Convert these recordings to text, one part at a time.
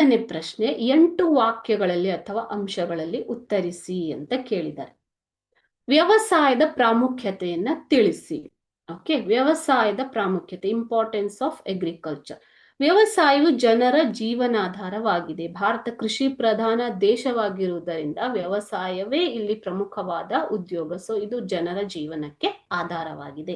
ಐದನೇ ಪ್ರಶ್ನೆ, ಎಂಟು ವಾಕ್ಯಗಳಲ್ಲಿ ಅಥವಾ ಅಂಶಗಳಲ್ಲಿ ಉತ್ತರಿಸಿ ಅಂತ ಕೇಳಿದ್ದಾರೆ. ವ್ಯವಸಾಯದ ಪ್ರಾಮುಖ್ಯತೆಯನ್ನ ತಿಳಿಸಿ. ಓಕೆ ವ್ಯವಸಾಯದ ಪ್ರಾಮುಖ್ಯತೆ ಇಂಪಾರ್ಟೆನ್ಸ್ ಆಫ್ ಅಗ್ರಿಕಲ್ಚರ್ ವ್ಯವಸಾಯವು ಜನರ ಜೀವನಾಧಾರವಾಗಿದೆ. ಭಾರತ ಕೃಷಿ ಪ್ರಧಾನ ದೇಶವಾಗಿರುವುದರಿಂದ ವ್ಯವಸಾಯವೇ ಇಲ್ಲಿ ಪ್ರಮುಖವಾದ ಉದ್ಯೋಗ. ಸೊ ಇದು ಜನರ ಜೀವನಕ್ಕೆ ಆಧಾರವಾಗಿದೆ.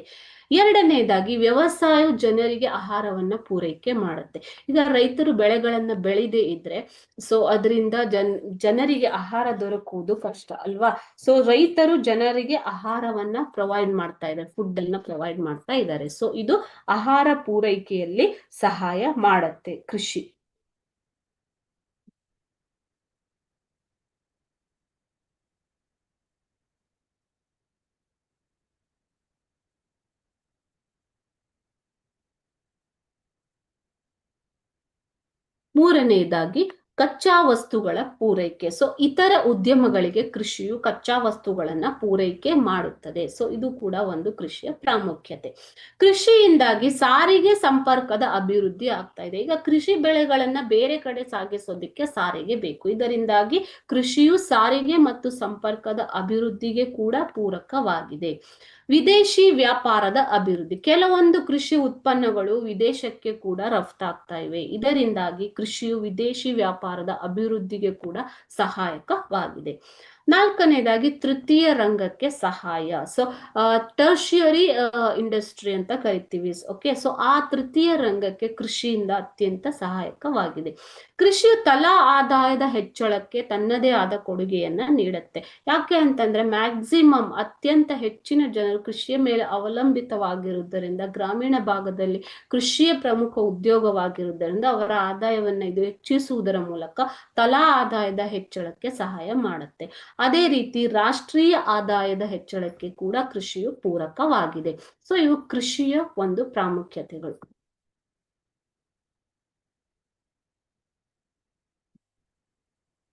ಎರಡನೆಯದಾಗಿ ವ್ಯವಸಾಯ ಜನರಿಗೆ ಆಹಾರವನ್ನ ಪೂರೈಕೆ ಮಾಡುತ್ತೆ. ಈಗ ರೈತರು ಬೆಳೆಗಳನ್ನ ಬೆಳೆದೇ ಇದ್ರೆ ಸೊ ಅದರಿಂದ ಜನ್, ಜನರಿಗೆ ಆಹಾರ ದೊರಕುವುದು ಕಷ್ಟ ಅಲ್ವಾ? ಸೊ ರೈತರು ಜನರಿಗೆ ಆಹಾರವನ್ನ ಪ್ರೊವೈಡ್ ಮಾಡ್ತಾ ಇದ್ದಾರೆ ಫುಡ್ ಅನ್ನ ಪ್ರೊವೈಡ್ ಮಾಡ್ತಾ ಇದ್ದಾರೆ. ಸೊ ಇದು ಆಹಾರ ಪೂರೈಕೆಯಲ್ಲಿ ಸಹಾಯ ಮಾಡತ್ತೆ ಕೃಷಿ. ಮೂರನೆಯದಾಗಿ ಕಚ್ಚಾ ವಸ್ತುಗಳ ಪೂರೈಕೆ. ಸೊ ಇತರ ಉದ್ಯಮಗಳಿಗೆ ಕೃಷಿಯು ಕಚ್ಚಾ ವಸ್ತುಗಳನ್ನ ಪೂರೈಕೆ ಮಾಡುತ್ತದೆ. ಸೊ ಇದು ಕೂಡ ಒಂದು ಕೃಷಿಯ ಪ್ರಾಮುಖ್ಯತೆ. ಕೃಷಿಯಿಂದಾಗಿ ಸಾರಿಗೆ ಸಂಪರ್ಕದ ಅಭಿವೃದ್ಧಿ ಆಗ್ತಾ ಇದೆ. ಈಗ ಕೃಷಿ ಬೆಳೆಗಳನ್ನ ಬೇರೆ ಕಡೆ ಸಾಗಿಸೋದಿಕ್ಕೆ ಸಾರಿಗೆ ಬೇಕು. ಇದರಿಂದಾಗಿ ಕೃಷಿಯು ಸಾರಿಗೆ ಮತ್ತು ಸಂಪರ್ಕದ ಅಭಿವೃದ್ಧಿಗೆ ಕೂಡ ಪೂರಕವಾಗಿದೆ. ವಿದೇಶಿ ವ್ಯಾಪಾರದ ಅಭಿವೃದ್ಧಿ. ಕೆಲವೊಂದು ಕೃಷಿ ಉತ್ಪನ್ನಗಳು ವಿದೇಶಕ್ಕೆ ಕೂಡ ರಫ್ತಾಗ್ತಾ ಇವೆ. ಇದರಿಂದಾಗಿ ಕೃಷಿಯು ವಿದೇಶಿ ವ್ಯಾಪಾರದ ಅಭಿವೃದ್ಧಿಗೆ ಕೂಡ ಸಹಾಯಕವಾಗಿದೆ. ನಾಲ್ಕನೇದಾಗಿ ತೃತೀಯ ರಂಗಕ್ಕೆ ಸಹಾಯ. ಸೊ ಟರ್ಷಿಯರಿ ಇಂಡಸ್ಟ್ರಿ ಅಂತ ಕರಿತೀವಿ. ಓಕೆ ಸೊ ಆ ತೃತೀಯ ರಂಗಕ್ಕೆ ಕೃಷಿಯಿಂದ ಅತ್ಯಂತ ಸಹಾಯಕವಾಗಿದೆ. ಕೃಷಿಯು ತಲಾ ಆದಾಯದ ಹೆಚ್ಚಳಕ್ಕೆ ತನ್ನದೇ ಆದ ಕೊಡುಗೆಯನ್ನ ನೀಡುತ್ತೆ. ಯಾಕೆ ಅಂತಂದ್ರೆ ಮ್ಯಾಕ್ಸಿಮಮ್ ಅತ್ಯಂತ ಹೆಚ್ಚಿನ ಜನರು ಕೃಷಿಯ ಮೇಲೆ ಅವಲಂಬಿತವಾಗಿರುವುದರಿಂದ, ಗ್ರಾಮೀಣ ಭಾಗದಲ್ಲಿ ಕೃಷಿಯ ಪ್ರಮುಖ ಉದ್ಯೋಗವಾಗಿರುವುದರಿಂದ ಅವರ ಆದಾಯವನ್ನ ಇದು ಹೆಚ್ಚಿಸುವುದರ ಮೂಲಕ ತಲಾ ಆದಾಯದ ಹೆಚ್ಚಳಕ್ಕೆ ಸಹಾಯ ಮಾಡುತ್ತೆ. ಅದೇ ರೀತಿ ರಾಷ್ಟ್ರೀಯ ಆದಾಯದ ಹೆಚ್ಚಳಕ್ಕೆ ಕೂಡ ಕೃಷಿಯು ಪೂರಕವಾಗಿದೆ. ಸೊ ಇವು ಕೃಷಿಯ ಒಂದು ಪ್ರಾಮುಖ್ಯತೆಗಳು.